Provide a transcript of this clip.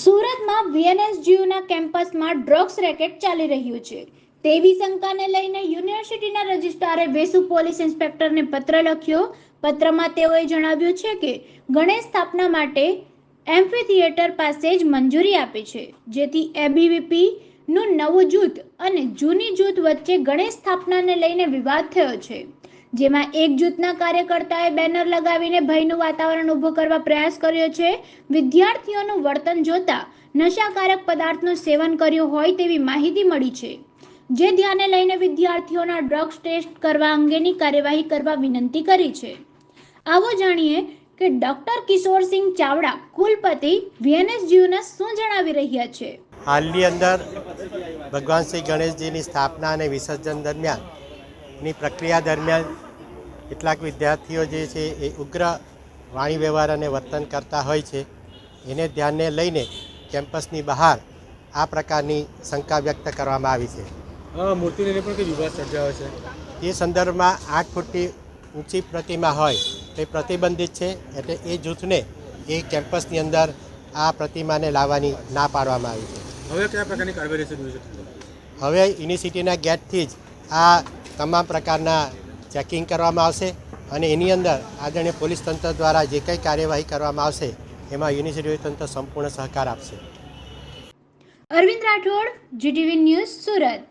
સુરતમાં વીએનએસજીયુના કેમ્પસમાં drugs racket ચાલી રહ્યું છે. તેવી શંકાને લઈને યુનિવર્સિટીના રજિસ્ટ્રારે વેસુ પોલીસ ઇન્સ્પેક્ટરને પત્ર લખ્યો. પત્રમાં તેઓએ જણાવ્યું છે કે ગણેશ સ્થાપના માટે એમ્ફી થિયેટર પાસે જ મંજૂરી આપી છે, જેથી એબીવીપી નું નવું જૂથ અને જૂની જૂથ વચ્ચે ગણેશ સ્થાપનાને લઈને વિવાદ થયો છે. જેમાં એક જૂથના કાર્યકર્તાએ બેનર લગાવીને ભયનું વાતાવરણ ઊભું કરવા પ્રયાસ કર્યો છે. વિદ્યાર્થીઓનું વર્તન જોતા નશાકારક પદાર્થનું સેવન કર્યું હોય તેવી માહિતી મળી છે. જે ધ્યાને લઈને વિદ્યાર્થીઓના ડ્રગ્સ ટેસ્ટ કરવા અંગેની કાર્યવાહી કરવા વિનંતી કરી છે. આવો જાણીએ કે ડોક્ટર કિશોરસિંહ ચાવડા કુલપતિ વીએનએસજીયુના શું જણાવી રહ્યા છે? હાલની અંદર ભગવાન શ્રી ગણેશજીની સ્થાપના અને વિસર્જન દરમિયાન ની પ્રક્રિયા દરમિયાન કેટલાક વિદ્યાર્થીઓ જે છે એ ઉગ્ર વાણી વ્યવહાર અને વર્તન કરતા હોય છે. એને ધ્યાને લઈને કેમ્પસની બહાર આ પ્રકારની શંકા વ્યક્ત કરવામાં આવી છે. મૂર્તિને લઈને પણ વિવાદ સર્જાયો છે? એ સંદર્ભમાં આઠ ફૂટથી ઊંચી પ્રતિમા હોય તે પ્રતિબંધિત છે એટલે એ જૂથને એ કેમ્પસની અંદર આ પ્રતિમાને લાવવાની ના પાડવામાં આવી છે. હવે કયા પ્રકારની કાર્યવાહી હવે યુનિવર્સિટીના ગેટથી જ આ તમામ પ્રકારના ચેકિંગ કરવામાં આવશે અને એની અંદર આદરણીય પોલીસ તંત્ર દ્વારા જે કંઈ કાર્યવાહી કરવામાં આવશે, એમાં યુનિવર્સિટી તંત્ર સંપૂર્ણ સહકાર આપશે. Arvind Rathod, GTV news Surat.